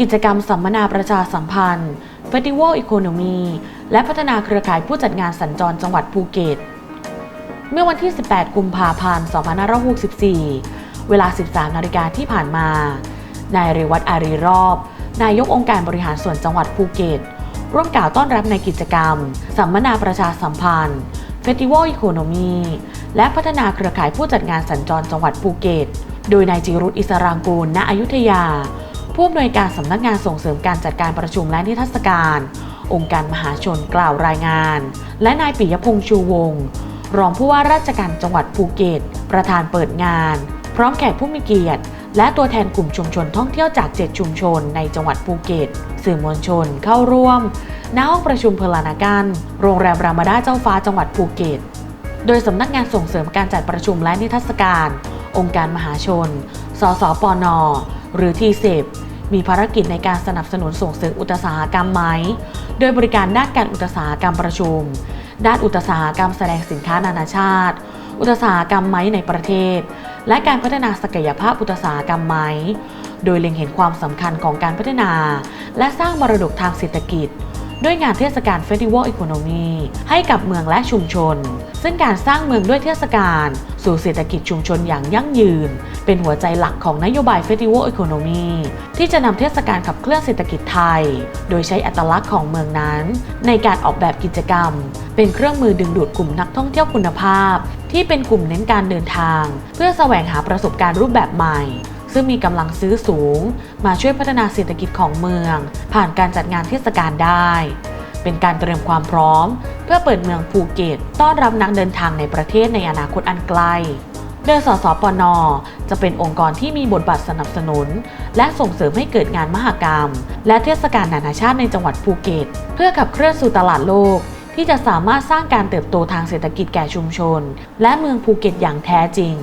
กิจกรรมสัมมนาประชาสัมพันธ์ Festival Economy และพัฒนาเครือข่ายผู้จัดงานสัญจรจังหวัดภูเก็ต เมื่อวันที่ 18 กุมภาพันธ์ 2564 เวลา 13 นาฬิกาที่ผ่านมา นายเรวัตอารีรอบ นายกองค์การบริหารส่วนจังหวัดภูเก็ต ร่วมกล่าวต้อนรับในกิจกรรม สัมมนาประชาสัมพันธ์ Festival Economy และพัฒนาเครือข่ายผู้จัดงานสัญจรจังหวัดภูเก็ต โดยนายจิรุตอิสรางกูลณอยุธยา ผู้อำนวยการสำนักงานส่งเสริมการจัดการประชุมและนิทรรศการ องค์การมหาชนกล่าวรายงาน และนายปิยพงษ์ชูวงศ์รองผู้ว่าราชการจังหวัดภูเก็ต ประธานเปิดงาน พร้อมแขกผู้มีเกียรติ และตัวแทนกลุ่มชุมชนท่องเที่ยวจาก 7 ชุมชนในจังหวัดภูเก็ต สื่อมวลชนเข้าร่วมณห้องประชุมเพลานากันโรงแรมรามาดาเจ้าฟ้าจังหวัดภูเก็ต โดยสำนักงานส่งเสริมการจัดประชุมและนิทรรศการ องค์การมหาชน สสปน หรือทีเซมีภารกิจในการสนับสนุนส่งเสริมอุตสาหกรรมไหม โดยบริการด้านการอุตสาหกรรมประชุม ด้านอุตสาหกรรมแสดงสินค้านานาชาติ อุตสาหกรรมไม้ในประเทศ และการพัฒนาศักยภาพอุตสาหกรรมไม้โดยเล็งเห็นความสำคัญของการพัฒนา และสร้างมรดกทางเศรษฐกิจ ด้วยงานเทศกาล Festival Economy ให้กับเมืองและชุมชน ซึ่งการสร้างเมืองด้วยเทศกาลสู่เศรษฐกิจชุมชนอย่างยั่งยืน เป็นหัวใจหลักของนโยบาย Festival Economy ที่จะนำเทศกาลขับเคลื่อนเศรษฐกิจไทย โดยใช้อัตลักษณ์ของเมืองนั้น ในการออกแบบกิจกรรม เป็นเครื่องมือดึงดูดกลุ่มนักท่องเที่ยวคุณภาพ ที่เป็นกลุ่มเน้นการเดินทาง เพื่อแสวงหาประสบการณ์รูปแบบใหม่ ซึ่งมีกำลังซื้อสูง มาช่วยพัฒนาเศรษฐกิจของเมือง ผ่านการจัดงานเทศกาลได้ เป็นการเตรียมความพร้อม เพื่อเปิดเมืองภูเก็ต ต้อนรับนักเดินทางในประเทศในอนาคตอันไกลโดยสสปน จะเป็นองค์กรที่มีบทบาทสนับสนุน และส่งเสริมให้เกิดงานมหกรรม และเทศกาลนานาชาติในจังหวัดภูเก็ต เพื่อขับเคลื่อนสู่ตลาดโลก ที่จะสามารถสร้างการเติบโตทางเศรษฐกิจแก่ชุมชน และเมืองภูเก็ตอย่างแท้จริง